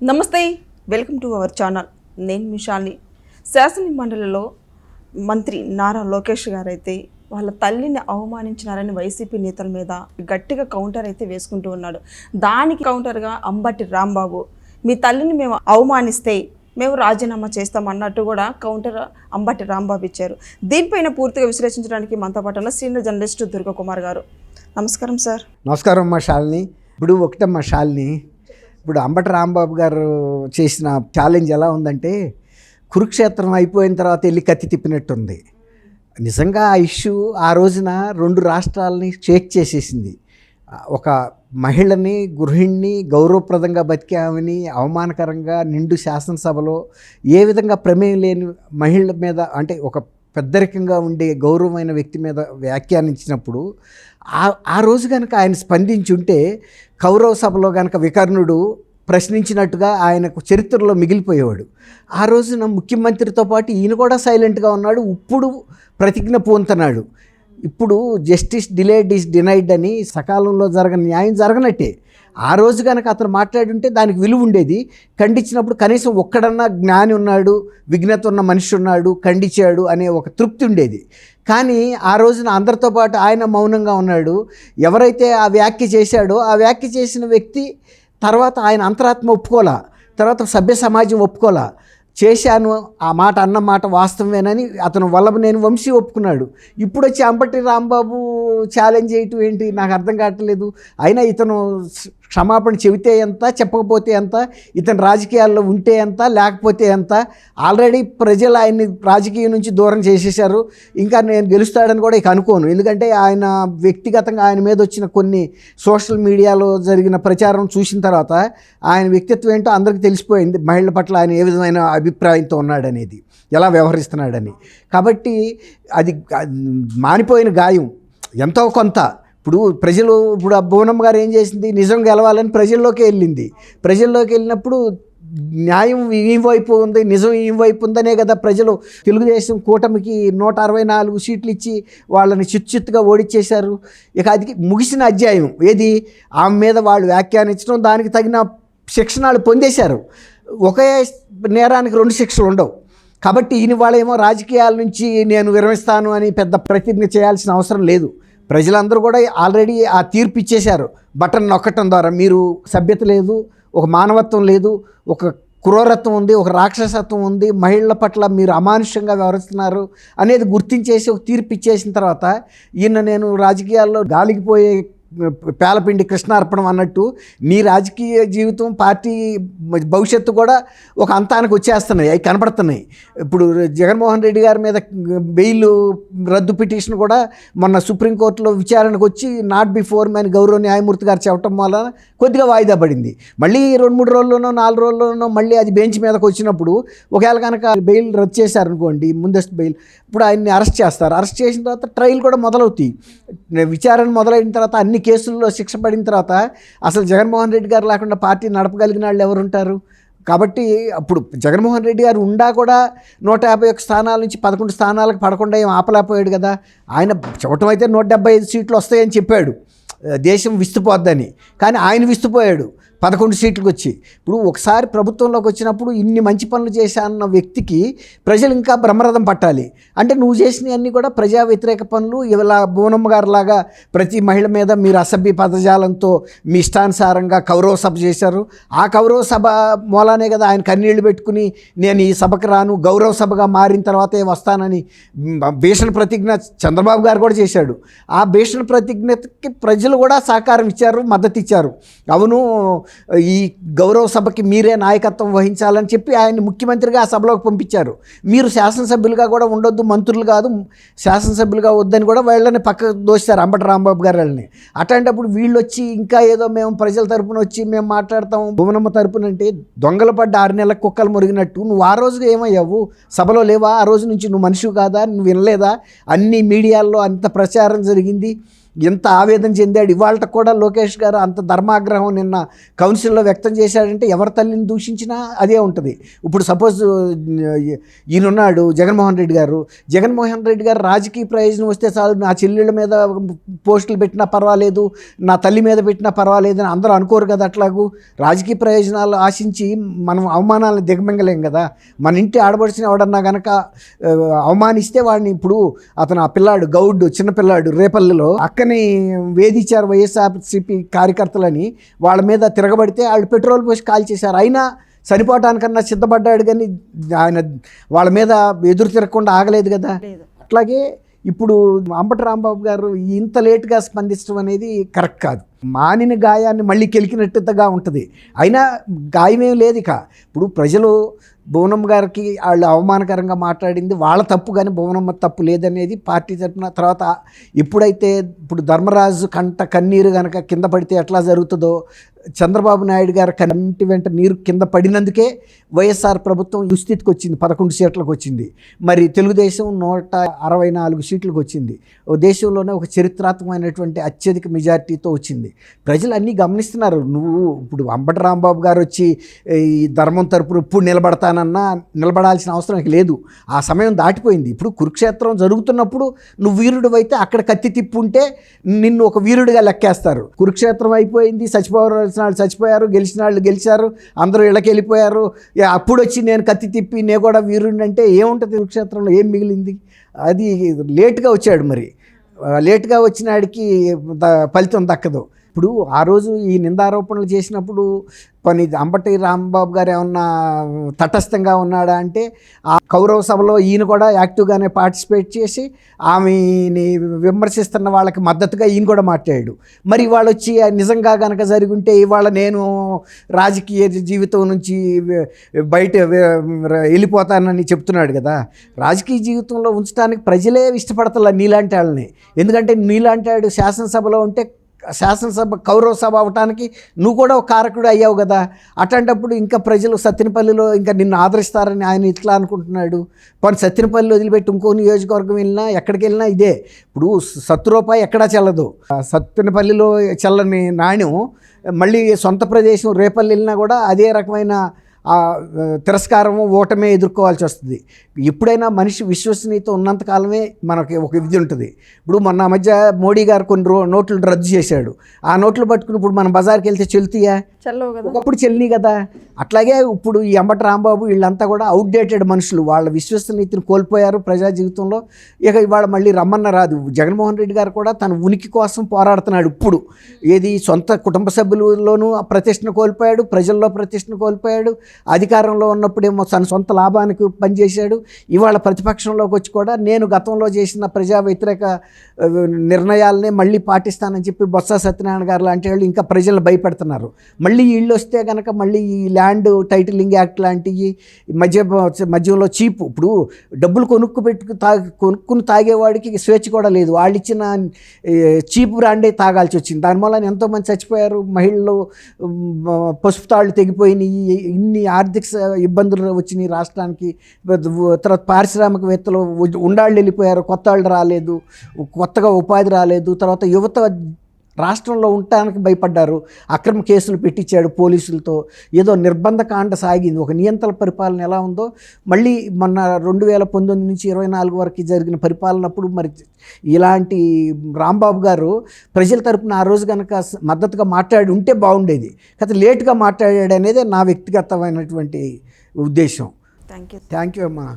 నమస్తే welcome to our channel. నేను మిషాలి శాసన మండలిలో మంత్రి నారా లోకేష్ గారైతే వాళ్ళ తల్లిని అవమానించినారని వైసీపీ నేతల మీద గట్టిగా కౌంటర్ అయితే వేసుకుంటూ ఉన్నాడు. దానికి కౌంటర్గా అంబటి రాంబాబు మీ తల్లిని మేము అవమానిస్తే మేము రాజీనామా చేస్తాం అన్నట్టు కూడా కౌంటర్ అంబటి రాంబాబు ఇచ్చారు. దీనిపైన పూర్తిగా విశ్లేషించడానికి మనతో పాటు ఉన్న సీనియర్ జర్నలిస్ట్ దుర్గకుమార్ గారు. నమస్కారం సార్. నమస్కారం మా శాలిని ఇప్పుడు ఒకటమ్మ శాలిని ఇప్పుడు అంబటి రాంబాబు గారు చేసిన ఛాలెంజ్ ఎలా ఉందంటే కురుక్షేత్రం అయిపోయిన తర్వాత వెళ్ళి కత్తి తిప్పినట్టుంది. నిజంగా ఆ ఇష్యూ ఆ రోజున రెండు రాష్ట్రాలని షేక్ చేసేసింది. ఒక మహిళని గృహిణిని గౌరవప్రదంగా బతికామని అవమానకరంగా నిండు శాసనసభలో ఏ విధంగా ప్రమేయం లేని మహిళ మీద అంటే ఒక పెద్దరికంగా ఉండే గౌరవమైన వ్యక్తి మీద వ్యాఖ్యానించినప్పుడు ఆ ఆ రోజు కనుక ఆయన స్పందించి ఉంటే కౌరవ సభలో కనుక వికర్ణుడు ప్రశ్నించినట్టుగా ఆయనకు చరిత్రలో మిగిలిపోయేవాడు. ఆ రోజున ముఖ్యమంత్రితో పాటు ఈయన కూడా సైలెంట్గా ఉన్నాడు. ఇప్పుడు ప్రతిజ్ఞ పూనుతున్నాడు ఇప్పుడు జస్టిస్ డిలేడ్ ఈస్ డినైడ్ అని సకాలంలో జరగని న్యాయం జరగనట్టే. ఆ రోజు కనుక అతను మాట్లాడుంటే దానికి విలువ ఉండేది. ఖండించినప్పుడు కనీసం ఒక్కడన్నా జ్ఞాని ఉన్నాడు విఘ్నత ఉన్న మనిషి ఉన్నాడు ఖండించాడు అనే ఒక తృప్తి ఉండేది. కానీ ఆ రోజున అందరితో పాటు ఆయన మౌనంగా ఉన్నాడు. ఎవరైతే ఆ వ్యాఖ్య చేశాడో ఆ వ్యాఖ్య చేసిన వ్యక్తి తర్వాత ఆయన అంతరాత్మ ఒప్పుకోలా. తర్వాత సభ్య సమాజం ఒప్పుకోలా. చేశాను ఆ మాట అన్న మాట వాస్తవమేనని అతను వల్లభనేని వంశీ ఒప్పుకున్నాడు. ఇప్పుడు వచ్చి అంబటి రాంబాబు ఛాలెంజ్ చేయటం ఏంటి? నాకు అర్థం కావట్లేదు. అయినా ఇతను క్షమాపణ చెబితే ఎంత చెప్పకపోతే ఎంత ఇతను రాజకీయాల్లో ఉంటే ఎంత లేకపోతే ఎంత. ఆల్రెడీ ప్రజలు ఆయన్ని రాజకీయం నుంచి దూరం చేసేశారు. ఇంకా నేను గెలుస్తాడని కూడా ఇక అనుకోను. ఎందుకంటే ఆయన వ్యక్తిగతంగా ఆయన మీద వచ్చిన కొన్ని సోషల్ మీడియాలో జరిగిన ప్రచారం చూసిన తర్వాత ఆయన వ్యక్తిత్వం ఏంటో అందరికీ తెలిసిపోయింది. మహిళల పట్ల ఆయన ఏ విధమైన అభిప్రాయంతో ఉన్నాడనేది. ఎలా వ్యవహరిస్తున్నాడని. కాబట్టి అది అది మానిపోయిన గాయం. ఎంతో కొంత. ఇప్పుడు ప్రజలు ఇప్పుడు ఆ భువనమ్మ గారు ఏం చేసింది? నిజం గెలవాలని ప్రజల్లోకి వెళ్ళింది. ప్రజల్లోకి వెళ్ళినప్పుడు న్యాయం ఈ వైపు ఉంది నిజం ఈ వైపు ఉందనే కదా ప్రజలు. తెలుగుదేశం కూటమికి నూట అరవై నాలుగు సీట్లు ఇచ్చి వాళ్ళని చిచ్చుత్తుగా ఓడిచ్చేశారు ఇక అది ముగిసిన అధ్యాయం. ఏది? ఆమె మీద వాళ్ళు వ్యాఖ్యానించడం దానికి తగిన శిక్షణాలు పొందేశారు. ఒకే నేరానికి రెండు శిక్షలు ఉండవు. కాబట్టి ఈయన వాళ్ళేమో రాజకీయాల నుంచి నేను విరమిస్తాను అని పెద్ద ప్రతిజ్ఞ చేయాల్సిన అవసరం లేదు. ప్రజలందరూ కూడా ఆల్రెడీ ఆ తీర్పు ఇచ్చేశారు. బటన్ నొక్కటం ద్వారా మీరు సభ్యత లేదు ఒక మానవత్వం లేదు ఒక క్రూరత్వం ఉంది ఒక రాక్షసత్వం ఉంది మహిళల పట్ల మీరు అమానుష్యంగా వ్యవహరిస్తున్నారు అనేది గుర్తించేసి ఒక తీర్పు ఇచ్చేసిన తర్వాత ఈయన నేను రాజకీయాల్లో గాలికి పోయే పేలపిండి కృష్ణార్పణం అన్నట్టు నీ రాజకీయ జీవితం పార్టీ భవిష్యత్తు కూడా ఒక అంతానికి వచ్చేస్తున్నాయి. అవి కనపడుతున్నాయి. ఇప్పుడు జగన్మోహన్ రెడ్డి గారి మీద బెయిల్ రద్దు పిటిషన్ కూడా మొన్న సుప్రీంకోర్టులో విచారణకు వచ్చి నాట్ బిఫోర్ మ్యాన్ గౌరవ న్యాయమూర్తి గారు చెప్పడం వలన కొద్దిగా వాయిదా పడింది. మళ్ళీ రెండు మూడు రోజుల్లోనో నాలుగు రోజుల్లోనో మళ్ళీ అది బెంచ్ మీదకి వచ్చినప్పుడు ఒకవేళ కనుక బెయిల్ రద్దు చేశారనుకోండి ముందస్తు బెయిల్ ఇప్పుడు ఆయన్ని అరెస్ట్ చేస్తారు. అరెస్ట్ చేసిన తర్వాత ట్రయల్ కూడా మొదలవుతాయి. విచారణ మొదలైన తర్వాత అన్ని కేసుల్లో శిక్ష పడిన తర్వాత అసలు జగన్మోహన్ రెడ్డి గారు లేకుండా పార్టీ నడపగలిగిన వాళ్ళు ఎవరుంటారు? కాబట్టి అప్పుడు జగన్మోహన్ రెడ్డి గారు ఉండా కూడా నూట యాభై ఒక్క స్థానాల నుంచి పదకొండు స్థానాలకు పడకుండా ఏం ఆపలేకపోయాడు కదా? ఆయన చూడటం అయితే నూట డెబ్బై ఐదు సీట్లు వస్తాయని చెప్పాడు. దేశం విస్తుపోద్దని. కానీ ఆయన విస్తుపోయాడు. పదకొండు సీట్లకు వచ్చి. ఇప్పుడు ఒకసారి ప్రభుత్వంలోకి వచ్చినప్పుడు ఇన్ని మంచి పనులు చేశానన్న వ్యక్తికి ప్రజలు ఇంకా బ్రహ్మరథం పట్టాలి. అంటే నువ్వు చేసినవన్నీ కూడా ప్రజా వ్యతిరేక పనులు. ఇలా బోనమ్మ గారు లాగా ప్రతి మహిళ మీద మీరు అసభ్య పదజాలంతో మీ ఇష్టానుసారంగా కౌరవ సభ చేశారు. ఆ కౌరవ సభ మూలానే కదా ఆయన కన్నీళ్ళు పెట్టుకుని నేను ఈ సభకు రాను గౌరవ సభగా మారిన తర్వాతే వస్తానని భీషణ ప్రతిజ్ఞ చంద్రబాబు గారు కూడా చేశాడు. ఆ భీషణ ప్రతిజ్ఞకి ప్రజలు కూడా సహకారం ఇచ్చారు మద్దతు ఇచ్చారు. అవును ఈ గౌరవ సభకి మీరే నాయకత్వం వహించాలని చెప్పి ఆయన్ని ముఖ్యమంత్రిగా ఆ సభలోకి పంపించారు. మీరు శాసనసభ్యులుగా కూడా ఉండొద్దు మంత్రులు కాదు శాసనసభ్యులుగా వద్దని కూడా వాళ్ళని పక్క దోస్తారు అంబటి రాంబాబు గారు వాళ్ళని. అట్లాంటప్పుడు వీళ్ళు వచ్చి ఇంకా ఏదో మేము ప్రజల తరపున వచ్చి మేము మాట్లాడతాం భువనమ్మ తరపున అంటే దొంగల పడ్డ ఆరు నెలల కుక్కలు మురిగినట్టు నువ్వు ఆ రోజుగా ఏమయ్యావు? సభలో లేవా? ఆ రోజు నుంచి నువ్వు మనిషి కాదా? నువ్వు వినలేదా? అన్ని మీడియాల్లో అంత ప్రచారం జరిగింది. ఎంత ఆవేదన చెందాడు. ఇవాళ కూడా లోకేష్ గారు అంత ధర్మాగ్రహం నిన్న కౌన్సిల్లో వ్యక్తం చేశాడంటే ఎవరి తల్లిని దూషించినా అదే ఉంటుంది. ఇప్పుడు సపోజ్ ఈయనున్నాడు జగన్మోహన్ రెడ్డి గారు. జగన్మోహన్ రెడ్డి గారు రాజకీయ ప్రయోజనం వస్తే చాలు నా చెల్లెళ్ళ మీద పోస్టులు పెట్టినా పర్వాలేదు నా తల్లి మీద పెట్టినా పర్వాలేదు అని అందరూ అనుకోరు కదా అట్లాగూ. రాజకీయ ప్రయోజనాలు ఆశించి మనం అవమానాలను దిగమింగలేం కదా. మన ఇంటి ఆడబడిచిన ఎవడన్నా కనుక అవమానిస్తే వాడిని ఇప్పుడు అతను ఆ పిల్లాడు గౌడ్ చిన్నపిల్లాడు రేపల్లెలో అక్క అక్కని వేధించారు వైఎస్ఆర్సీపీ కార్యకర్తలని వాళ్ళ మీద తిరగబడితే వాళ్ళు పెట్రోల్ పోసి కాల్ చేశారు. అయినా చనిపోవటానికన్నా సిద్ధపడ్డాడు కానీ ఆయన వాళ్ళ మీద ఎదురు తిరగకుండా ఆగలేదు కదా? అట్లాగే ఇప్పుడు అంబటి రాంబాబు గారు ఇంత లేట్గా స్పందించడం అనేది కరెక్ట్ కాదు. మానిన గాయాన్ని మళ్ళీ కెలికినట్టుగా ఉంటుంది. అయినా గాయమేం లేదు ఇక. ఇప్పుడు ప్రజలు భువనమ్మ గారికి వాళ్ళు అవమానకరంగా మాట్లాడింది వాళ్ళ తప్పు కానీ భువనమ్మ తప్పు లేదనేది పార్టీ తరఫున తర్వాత ఎప్పుడైతే ఇప్పుడు ధర్మరాజు కంట కన్నీరు కనుక కింద పడితే ఎట్లా జరుగుతుందో చంద్రబాబు నాయుడు గారి కంటి వెంట నీరు కింద పడినందుకే వైఎస్ఆర్ ప్రభుత్వం దుస్థితికి వచ్చింది పదకొండు సీట్లకు వచ్చింది. మరి తెలుగుదేశం నూట అరవై నాలుగు సీట్లకు వచ్చింది. ఓ దేశంలోనే ఒక చరిత్రాత్మకమైనటువంటి అత్యధిక మెజారిటీతో వచ్చింది. ప్రజలు అన్నీ గమనిస్తున్నారు నువ్వు ఇప్పుడు అంబటి రాంబాబు గారు వచ్చి ఈ ధర్మం తరపున ఇప్పుడు నిలబడతానన్నా నిలబడాల్సిన అవసరం లేదు. ఆ సమయం దాటిపోయింది. ఇప్పుడు కురుక్షేత్రం జరుగుతున్నప్పుడు నువ్వు వీరుడు అయితే అక్కడ కత్తి తిప్పుంటే నిన్ను ఒక వీరుడిగా లెక్కేస్తారు. కురుక్షేత్రం అయిపోయింది. చచ్చిపోవాల్సిన వాళ్ళు చచ్చిపోయారు. గెలిచిన వాళ్ళు గెలిచారు. అందరూ ఇళ్ళకి వెళ్ళిపోయారు. అప్పుడు వచ్చి నేను కత్తి తిప్పి నేను కూడా వీరుడిని అంటే ఏముంటుంది కురుక్షేత్రంలో? ఏం మిగిలింది? అది లేట్గా వచ్చాడు మరి. లేటుగా లేట్గా వచ్చినాడికి ద- ఫలితం దక్కదు. ఇప్పుడు ఆ రోజు ఈ నిందారోపణలు చేసినప్పుడు పని అంబటి రాంబాబు గారు ఏమన్నా తటస్థంగా ఉన్నాడా అంటే ఆ కౌరవ సభలో ఈయన కూడా యాక్టివ్గానే పార్టిసిపేట్ చేసి ఆమెని విమర్శిస్తున్న వాళ్ళకి మద్దతుగా ఈయన కూడా మాట్లాడాడు. మరి ఇవాళ వచ్చి నిజంగా కనుక జరిగి ఉంటే ఇవాళ నేను రాజకీయ జీవితం నుంచి బయట వెళ్ళిపోతానని చెప్తున్నాడు కదా. రాజకీయ జీవితంలో ఉంచడానికి ప్రజలే ఇష్టపడతల నీలాంటి వాళ్ళని. ఎందుకంటే నీలాంటి వాడు శాసనసభలో ఉంటే శాసనసభ కౌరవ సభ అవటానికి నువ్వు కూడా ఒక కారకుడు అయ్యావు కదా. అట్లాంటప్పుడు ఇంకా ప్రజలు సత్తినపల్లిలో ఇంకా నిన్ను ఆదరిస్తారని ఆయన ఇట్లా అనుకుంటున్నాడు. పని సత్తినపల్లి వదిలిపెట్టి ఇంకో నియోజకవర్గం వెళ్ళినా ఎక్కడికి వెళ్ళినా ఇదే. ఇప్పుడు సత్తు రూపాయి ఎక్కడా చెల్లదు. ఆ సత్తినపల్లిలో చెల్లని నాణ్యం మళ్ళీ సొంత ప్రదేశం రేపల్లి వెళ్ళినా కూడా అదే రకమైన తిరస్కారము ఓటమే ఎదుర్కోవాల్సి వస్తుంది. ఎప్పుడైనా మనిషి విశ్వసనీయత ఉన్నంతకాలమే మనకి ఒక ఇది ఉంటుంది. ఇప్పుడు మొన్న మధ్య మోడీ గారు కొన్ని నోట్లు రద్దు చేశాడు. ఆ నోట్లు పట్టుకుని ఇప్పుడు మనం బజార్కి వెళ్తే చెల్తీయా? ఒకప్పుడు చెల్లి కదా. అట్లాగే ఇప్పుడు ఈ అంబటి రాంబాబు వీళ్ళంతా కూడా అవుట్డేటెడ్ మనుషులు. వాళ్ళ విశ్వసనీయతను కోల్పోయారు ప్రజా జీవితంలో. ఇక ఇవాళ మళ్ళీ రమ్మన్న రాదు. జగన్మోహన్ రెడ్డి గారు కూడా తన ఉనికి కోసం పోరాడుతున్నాడు ఇప్పుడు. ఏది సొంత కుటుంబ సభ్యులలోనూ ఆ ప్రతిష్టను కోల్పోయాడు ప్రజల్లో ప్రతిష్టను కోల్పోయాడు అధికారంలో ఉన్నప్పుడేమో తన సొంత లాభానికి పనిచేశాడు. ఇవాళ ప్రతిపక్షంలోకి వచ్చి కూడా నేను గతంలో చేసిన ప్రజా వ్యతిరేక నిర్ణయాలనే మళ్ళీ పాటిస్తానని చెప్పి బొత్స సత్యనారాయణ గారు లాంటి వాళ్ళు ఇంకా ప్రజలను భయపెడుతున్నారు. మళ్ళీ మళ్ళీ వీళ్ళు వస్తే కనుక మళ్ళీ ఈ ల్యాండ్ టైటిలింగ్ యాక్ట్ లాంటివి మధ్య మధ్యంలో చీపు. ఇప్పుడు డబ్బులు కొనుక్కు పెట్టుకు తా కొనుక్కుని తాగేవాడికి స్వేచ్ఛ కూడా లేదు. వాళ్ళు ఇచ్చిన చీప్ బ్రాండే తాగాల్సి వచ్చింది. దానివల్ల ఎంతోమంది చచ్చిపోయారు. మహిళలు పసుపు తాళ్ళు తెగిపోయినాయి. ఇన్ని ఆర్థిక ఇబ్బందులు వచ్చినాయి రాష్ట్రానికి. తర్వాత పారిశ్రామికవేత్తలు ఉండాళ్ళు వెళ్ళిపోయారు. కొత్త వాళ్ళు రాలేదు. కొత్తగా ఉపాధి రాలేదు. తర్వాత యువత రాష్ట్రంలో ఉండటానికి భయపడ్డారు. అక్రమ కేసులు పెట్టించాడు పోలీసులతో. ఏదో నిర్బంధ కాండ సాగింది. ఒక నియంత్రణ పరిపాలన ఎలా ఉందో మళ్ళీ మొన్న రెండు వేల పంతొమ్మిది నుంచి ఇరవై నాలుగు వరకు జరిగిన పరిపాలనప్పుడు మరి ఇలాంటి రాంబాబు గారు ప్రజల తరపున ఆ రోజు కనుక మద్దతుగా మాట్లాడి ఉంటే బాగుండేది. కాకపోతే లేట్గా మాట్లాడాడు అనేది నా వ్యక్తిగతమైనటువంటి ఉద్దేశం. థ్యాంక్ యూ థ్యాంక్ యూ అమ్మా.